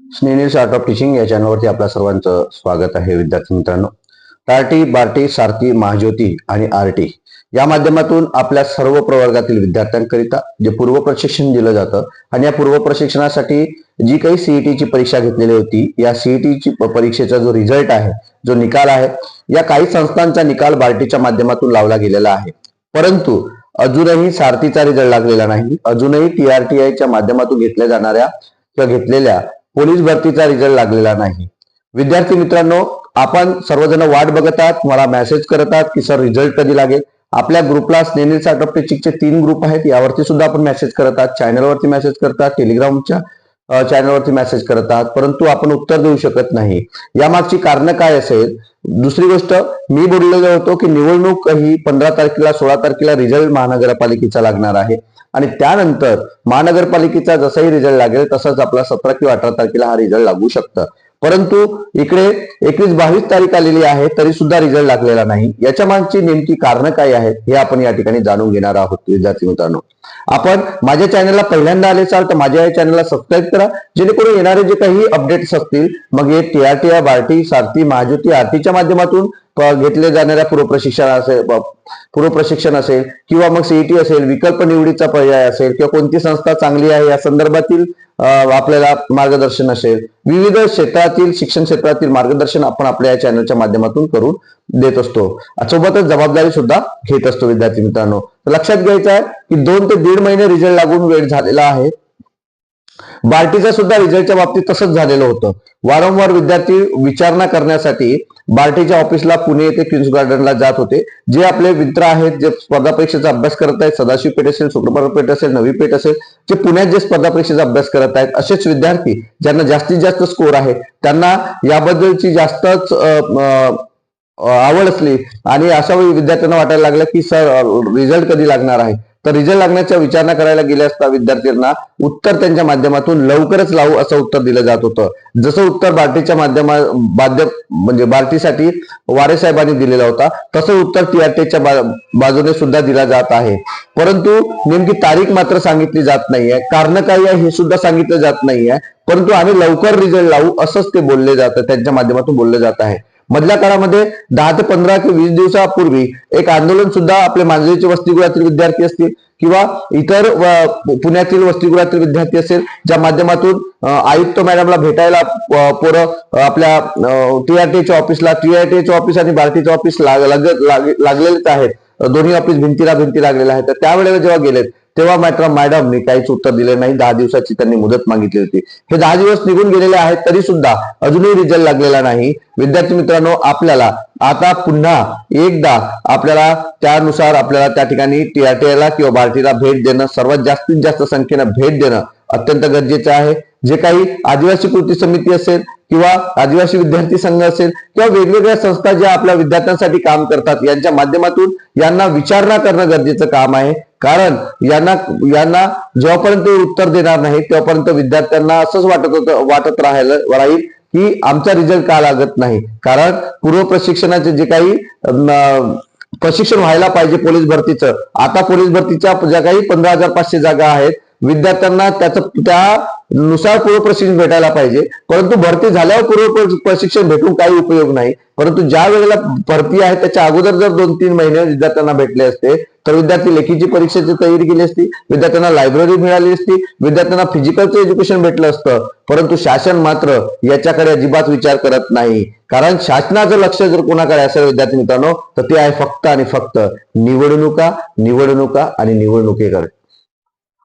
स्नेनिल्स art of teaching या चॅनलवरती आपल्या सर्वांचं स्वागत आहे विद्यार्थी मित्रांनो. टार्टी बार्टी सारथी महाज्योती आणि आरटी या माध्यमातून आपल्या सर्व प्रवर्गातील विद्यार्थ्यांकरिता जे पूर्व प्रशिक्षण दिलं जातं आणि या पूर्व प्रशिक्षणासाठी जी काही सीईटीची परीक्षा घेतलेली होती या सीईटीची परीक्षेचा जो रिझल्ट आहे जो निकाल आहे या काही संस्थांचा निकाल बार्टीच्या माध्यमातून लावला गेलेला आहे. परंतु अजूनही सारथीचा रिझल्ट लागलेला नाही. अजूनही टीआरटीआयच्या माध्यमातून घेतल्या जाणाऱ्या किंवा घेतलेल्या पोलीस भरतीचा रिझल्ट लागलेला नाही. विद्यार्थी मित्रांनो आपण सर्वजण वाट बघत आहात मला मेसेज करत आहात की सर रिझल्ट कधी लागेल? आपल्या ग्रुपला स्नेनिल साठ ऑफ तीन ग्रुप आहेत यावरती सुद्धा आपण मेसेज करत आहात. चॅनलवरती मेसेज करतात टेलिग्रामच्या चॅनलवरती मेसेज करत आहात परंतु आपण उत्तर देऊ शकत नाही. यामागची कारण काय असेल? दुसरी गोष्ट मी बोललेलो होतो की निवडणूक ही पंधरा तारखेला सोळा तारखेला रिझल्ट महानगरपालिकेचा लागणार आहे. आणि त्यानंतर महानगरपालिकेचा जसाही रिझल्ट लागेल तसाच आपला सतरा किंवा अठरा तारखेला हा रिझल्ट लागू शकतं. परंतु इकडे एकवीस बावीस तारीख आलेली आहे तरी सुद्धा रिझल्ट लागलेला नाही. याच्या मागची नेमकी कारण काय आहेत हे आपण या ठिकाणी जाणून घेणार आहोत विद्यार्थी मित्रांनो. आपण माझ्या चॅनलला पहिल्यांदा आले असाल तर माझ्या या चॅनलला सबस्क्राईब करा. जेणेकरून येणारे जे काही अपडेट्स असतील मग हे टीआरटी बार्टी सारथी महाज्योती आरतीच्या माध्यमातून घेतले जाणाऱ्या पूर्व प्रशिक्षण असेल प- पूर्व प्रशिक्षण असेल किंवा मग सीईटी असेल विकल्प निवडीचा पर्याय असेल किंवा कोणती संस्था चांगली आहे या संदर्भातील आपल्याला मार्गदर्शन असेल. विविध क्षेत्रातील शिक्षण क्षेत्रातील मार्गदर्शन आपण आपल्या या चॅनलच्या माध्यमातून करून देत असतो. सोबतच जबाबदारी सुद्धा घेत असतो विद्यार्थी मित्रांनो. तर लक्षात घ्यायचं आहे की दोन ते दीड महिने रिझल्ट लागून वेळ झालेला आहे. बार्टीचा सुद्धा रिझल्टच्या बाबतीत तसंच झालेलं होतं. वारंवार विद्यार्थी विचारणा करण्यासाठी बार्टीच्या ऑफिसला पुणे येथे क्वीन्स गार्डनला जात होते. जे आपले मित्र आहेत जे स्पर्धा परीक्षेचा अभ्यास करत आहेत सदाशिव पेठ असेल शुक्रवार पेठ असेल नवी पेठ असेल जे पुण्यात जे स्पर्धा परीक्षेचा अभ्यास करत आहेत असेच विद्यार्थी ज्यांना जास्तीत जास्त स्कोर आहे त्यांना याबद्दलची जास्तच आवड असली आणि अशा वेळी विद्यार्थ्यांना वाटायला लागलं की सर रिझल्ट कधी लागणार आहे? तर रिझल्ट लागण्याच्या विचारणा करायला गेले असता विद्यार्थ्यांना उत्तर त्यांच्या माध्यमातून लवकरच लावू असं उत्तर दिलं जात होतं. जसं उत्तर बार्टीच्या माध्यमा माध्यम म्हणजे बार्टीसाठी वारे साहेबांनी दिलेला होता तसं उत्तर टीआरटीच्या बाजूने सुद्धा दिला जात आहे. परंतु नेमकी तारीख मात्र सांगितली जात नाहीये. कारण काय आहे हे सुद्धा सांगितलं जात नाहीये. परंतु आम्ही लवकर रिझल्ट लावू असंच ते बोलले जातं त्यांच्या माध्यमातून बोलले जात आहे. मधल्या काळामध्ये दहा ते पंधरा ते वीस दिवसापूर्वी एक आंदोलन सुद्धा आपल्या मांजरीचे वसतिगृहातील विद्यार्थी असतील किंवा इतर पुण्यातील वसतिगृहातील विद्यार्थी असेल ज्या माध्यमातून आयुक्त मॅडमला भेटायला पोरं आपल्या टीआरटीच्या ऑफिसला टीआरटीच्या ऑफिस आणि बार्टीचं ऑफिस लागलेलेच आहेत. दोन्ही ऑफिस भिंतीला भिंती लागलेल्या आहेत. तर त्यावेळेला जेव्हा गेलेत तेव्हा मात्र मॅडमनी काहीच उत्तर दिले नाही. दहा दिवसाची त्यांनी मुदत मागितली होती. हे दहा दिवस निघून गेलेले आहेत तरी सुद्धा अजूनही रिझल्ट लागलेला नाही. विद्यार्थी मित्रांनो आपल्याला आता पुन्हा एकदा आपल्याला त्यानुसार आपल्याला त्या ठिकाणी टीआरटीआयला किंवा भारतीला भेट देणं सर्वात जास्तीत जास्त संख्येनं भेट देणं अत्यंत गरजेचं आहे. जे काही आदिवासी कृती समिती असेल किंवा आदिवासी विद्यार्थी संघ असेल किंवा वेगवेगळ्या संस्था ज्या आपल्या विद्यार्थ्यांसाठी काम करतात यांच्या माध्यमातून यांना विचारणा करणं गरजेचं काम आहे. कारण यांना यांना जेव्हापर्यंत उत्तर देणार नाही तेव्हापर्यंत विद्यार्थ्यांना असंच वाटत होतं वाटत राहायला राहील की आमचा रिझल्ट का लागत नाही. कारण पूर्व प्रशिक्षणाचे जे काही प्रशिक्षण व्हायला पाहिजे पोलीस भरतीचं आता पोलीस भरतीच्या ज्या काही पंधरा हजार पाचशे जागा आहेत विद्यार्थ्यांना त्याचं त्यानुसार पूर्व प्रशिक्षण भेटायला पाहिजे. परंतु भरती झाल्यावर पूर्व प्रशिक्षण भेटून काही उपयोग नाही. परंतु ज्या वेळेला भरती आहे त्याच्या अगोदर जर दोन तीन महिने विद्यार्थ्यांना भेटले असते तर विद्यार्थी लेखीची परीक्षेची तयारी केली असती विद्यार्थ्यांना लायब्ररी मिळाली असती विद्यार्थ्यांना फिजिकलचं एज्युकेशन भेटलं असतं परंतु शासन मात्र याच्याकडे अजिबात विचार करत नाही. कारण शासनाचं लक्ष जर कोणाकडे असेल विद्यार्थी मित्रांनो तर ते आहे फक्त आणि फक्त निवडणुका निवडणुका आणि निवडणुकीकडे.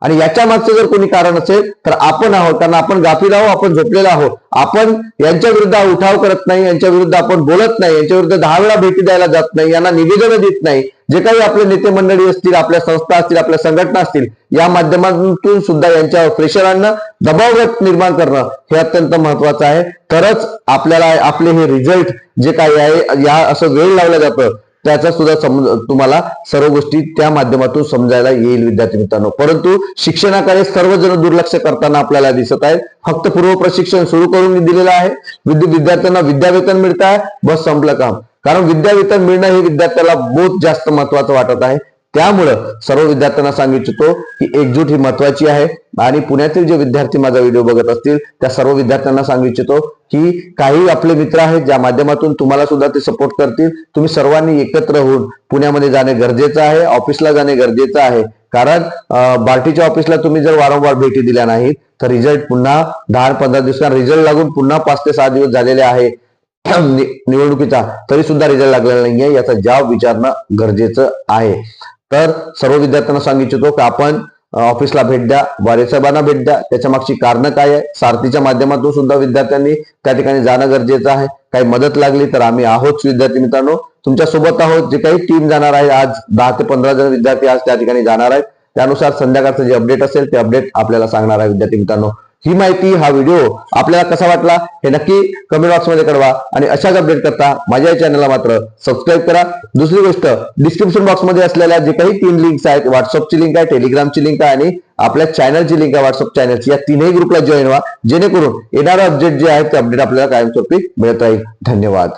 आणि याच्या मागचं जर कोणी कारण असेल तर आपण आहोत. कारण आपण गाफील आहोत आपण झोपलेला आहोत. आपण यांच्या विरुद्ध उठाव करत नाही यांच्या विरुद्ध आपण बोलत नाही यांच्या विरुद्ध दहा वेळा भेटी द्यायला जात नाही यांना निवेदन देत नाही. जे काही आपले नेते मंडळी असतील आपल्या संस्था असतील आपल्या संघटना असतील या माध्यमातून सुद्धा यांच्यावर प्रेशर आणणं दबाव निर्माण करणं हे अत्यंत महत्वाचं आहे. तरच आपल्याला आपले हे रिझल्ट जे काही आहे या असं वेळ लावलं जातं. त्याचा सुद्धा समज तुम्हाला सर्व गोष्टी त्या माध्यमातून समजायला येईल विद्यार्थी मित्रांनो. परंतु शिक्षणाकडे सर्वजण दुर्लक्ष करताना आपल्याला दिसत आहे. फक्त पूर्व प्रशिक्षण सुरू करून दिलेलं आहे. विद्या विद्यार्थ्यांना विद्यावेतन मिळत आहे. बस संपलं काम. कारण विद्यावेतन मिळणं हे विद्यार्थ्याला बहुत जास्त महत्वाचं वाटत आहे. त्यामुळं सर्व विद्यार्थ्यांना सांगू इच्छितो की एकजूट ही महत्वाची आहे. आणि पुण्यातील जे विद्यार्थी माझा व्हिडिओ बघत असतील त्या सर्व विद्यार्थ्यांना सांगू इच्छितो की काही आपले मित्र आहेत ज्या माध्यमातून तुम्हाला सुद्धा ते सपोर्ट करतील. तुम्ही सर्वांनी एकत्र होऊन पुण्यामध्ये जाणे गरजेचं आहे ऑफिसला जाणे गरजेचं आहे. कारण बार्टीच्या ऑफिसला तुम्ही जर वारंवार भेटी दिल्या नाहीत तर रिझल्ट पुन्हा दहा पंधरा दिवसांना रिझल्ट लागून पुन्हा पाच ते सहा दिवस झालेले आहे. निवडणुकीचा तरी सुद्धा रिझल्ट लागलेला नाहीये याचा जाब विचारणं गरजेचं आहे. तर सर्व विद्यार्थ्यांना सांगू इच्छितो की आपण ऑफिसला भेट द्या वारे साहेबांना भेट द्या. त्याच्या मागची कारणं काय आहे सारथीच्या माध्यमातून सुद्धा विद्यार्थ्यांनी त्या ठिकाणी जाणं गरजेचं आहे. काही मदत लागली तर आम्ही आहोत विद्यार्थी मित्रांनो. तुमच्यासोबत आहोत जे काही टीम जाणार आहे आज दहा ते पंधरा जण विद्यार्थी आज त्या ठिकाणी जाणार आहेत. त्यानुसार संध्याकाळचं जे अपडेट असेल ते अपडेट आपल्याला सांगणार आहे विद्यार्थी मित्रांनो. ही माहिती हा व्हिडिओ आपल्याला कसा वाटला हे नक्की कमेंट बॉक्समध्ये कळवा. आणि अशाच अपडेट करता माझ्या या चॅनलला मात्र सबस्क्राईब करा. दुसरी गोष्ट डिस्क्रिप्शन बॉक्समध्ये असलेल्या जे काही तीन लिंक्स आहेत व्हॉट्सअपची लिंक आहे टेलिग्रामची लिंक आहे आणि आपल्या चॅनलची लिंक आहे व्हॉट्सअप चॅनलची या तीनही ग्रुपला जॉईन व्हा. जेणेकरून येणारे अपडेट जे आहेत ते अपडेट आपल्याला कायमस्वरूपी मिळत राहील. धन्यवाद.